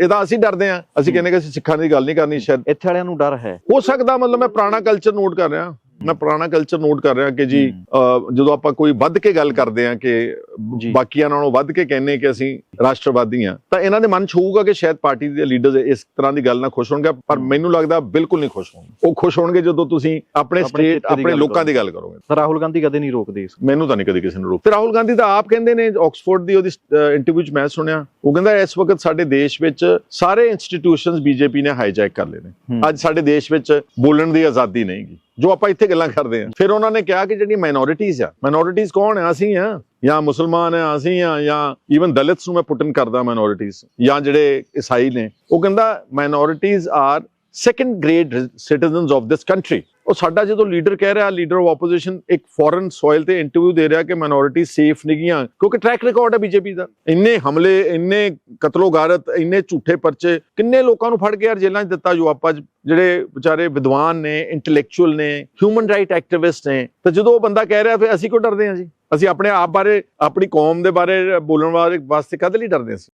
ਇਹਦਾ ਅਸੀਂ ਡਰਦੇ ਆ ਅਸੀਂ ਕਹਿੰਦੇ ਕਿ ਅਸੀਂ ਸਿੱਖਾਂ ਦੀ ਗੱਲ ਨਹੀਂ ਕਰਨੀ ਸ਼ਾਇਦ ਇੱਥੇ ਵਾਲਿਆਂ ਨੂੰ ਡਰ ਹੈ। ਹੋ ਸਕਦਾ ਮਤਲਬ ਮੈਂ ਪੁਰਾਣਾ ਕਲਚਰ ਨੋਟ ਕਰ ਰਿਹਾ। ਮੈਂ ਪੁਰਾਣਾ ਕਲਚਰ ਨੋਟ ਕਰ ਰਿਹਾ ਕਿ ਜੀ ਜਦੋਂ ਆਪਾਂ ਕੋਈ ਵੱਧ ਕੇ ਗੱਲ ਕਰਦੇ ਆ ਕਿ। ਬਾਕੀਆਂ ਨਾਲੋਂ ਵੱਧ ਕੇ ਕਹਿੰਨੇ ਕਿ ਅਸੀਂ ਰਾਸ਼ਟਰਵਾਦੀ ਆ ਤਾਂ ਇਹਨਾਂ ਦੇ ਮਨ ਚ ਹੋਊਗਾ ਕਿ ਸ਼ਾਇਦ ਪਾਰਟੀ ਦੇ ਲੀਡਰਸ ਇਸ ਤਰ੍ਹਾਂ ਦੀ ਗੱਲ ਨਾਲ ਖੁਸ਼ ਹੋਣਗੇ ਪਰ ਮੈਨੂੰ ਲੱਗਦਾ ਬਿਲਕੁਲ ਨਹੀਂ ਖੁਸ਼ ਹੋਣਗੇ। ਉਹ ਖੁਸ਼ ਹੋਣਗੇ ਜਦੋਂ ਤੁਸੀਂ ਆਪਣੇ ਸਟੇਟ ਆਪਣੇ ਲੋਕਾਂ ਦੀ ਗੱਲ ਕਰੋਗੇ। ਰਾਹੁਲ ਗਾਂਧੀ ਕਦੇ ਨਹੀਂ ਰੋਕਦੇ ਇਸ ਮੈਨੂੰ ਤਾਂ ਨਹੀਂ ਕਦੇ ਕਿਸੇ ਨੂੰ ਰੋਕ ਤੇ ਰਾਹੁਲ ਗਾਂਧੀ ਤਾਂ ਆਪ ਕਹਿੰਦੇ ਨੇ ਆਕਸਫੋਰਡ ਦੀ ਉਹਦੀ ਇੰਟਰਵਿਊ ਚ ਮੈਂ ਸੁਣਿਆ ਉਹ ਕਹਿੰਦਾ ਇਸ ਵਕਤ ਸਾਡੇ ਦੇਸ਼ ਵਿੱਚ ਸਾਰੇ ਇੰਸਟੀਟਿਊਸ਼ਨਸ ਬੀਜੇਪੀ ਨੇ ਹਾਈਜੈਕ ਕਰ ਲਏ ਨੇ। ਅੱਜ ਸਾਡੇ ਦੇਸ਼ ਵਿੱਚ ਬੋਲਣ ਦੀ ਆਜ਼ਾਦੀ ਨਹੀਂਗੀ ਜੋ ਆਪਾਂ ਇੱਥੇ ਗੱਲਾਂ ਕਰਦੇ ਹਾਂ। ਫਿਰ ਉਹਨਾਂ ਨੇ ਕਿਹਾ ਕਿ ਜਿਹੜੀਆਂ ਮਾਈਨੋਰਿਟੀਜ਼ ਆ ਮਾਈਨੋਰਿਟੀਜ਼ ਕੌਣ ਆ? ਅਸੀਂ ਆ। ਜਾਂ ਮੁਸਲਮਾਨ ਆ, ਅਸੀਂ ਆ। ਜਾਂ ਈਵਨ ਦਲਿਤਸ ਨੂੰ ਮੈਂ ਪੁੱਟਨ ਕਰਦਾ ਮਾਈਨੋਰਿਟੀਜ਼ ਜਾਂ ਜਿਹੜੇ ਈਸਾਈ ਨੇ। ਉਹ ਕਹਿੰਦਾ minorities are second grade citizens of this country ਉਹ ਸਾਡਾ ਜਦੋਂ ਲੀਡਰ ਕਹਿ ਰਿਹਾ ਲੀਡਰ ਆਫ ਆਪੋਜੀਸ਼ਨ ਇੱਕ ਫੋਰਨ ਸੋਇਲ ਤੇ ਇੰਟਰਵਿਊ ਦੇ ਰਿਹਾ ਕਿ ਮਾਈਨੋਰਿਟੀ ਸੇਫ ਨਹੀਂਆਂ ਕਿਉਂਕਿ ਟਰੈਕ ਰਿਕਾਰਡ ਹੈ ਬੀਜੇਪੀ ਦਾ। ਇੰਨੇ ਹਮਲੇ, ਇੰਨੇ ਕਤਲੋਗਾਰਤ, ਇੰਨੇ ਝੂਠੇ ਪਰਚੇ, ਕਿੰਨੇ ਲੋਕਾਂ ਨੂੰ ਫੜ ਕੇ ਯਾਰ ਜੇਲ੍ਹਾਂ 'ਚ ਦਿੱਤਾ ਜੋ ਆਪਾਂ ਜਿਹੜੇ ਵਿਚਾਰੇ ਵਿਦਵਾਨ ਨੇ ਇੰਟੈਲੈਕਚੁਅਲ ਨੇ ਹਿਊਮਨ ਰਾਈਟ ਐਕਟਿਵਿਸਟ ਨੇ, ਤਾਂ ਜਦੋਂ ਉਹ ਬੰਦਾ ਕਹਿ ਰਿਹਾ, ਫਿਰ ਅਸੀਂ ਕਿਉਂ ਡਰਦੇ ਹਾਂ ਜੀ? ਅਸੀਂ ਆਪਣੇ ਆਪ ਬਾਰੇ, ਆਪਣੀ ਕੌਮ ਦੇ ਬਾਰੇ ਬੋਲਣ ਵਾਲੇ ਵਾਸਤੇ ਕਦੇ ਲਈ ਡਰਦੇ ਸੀ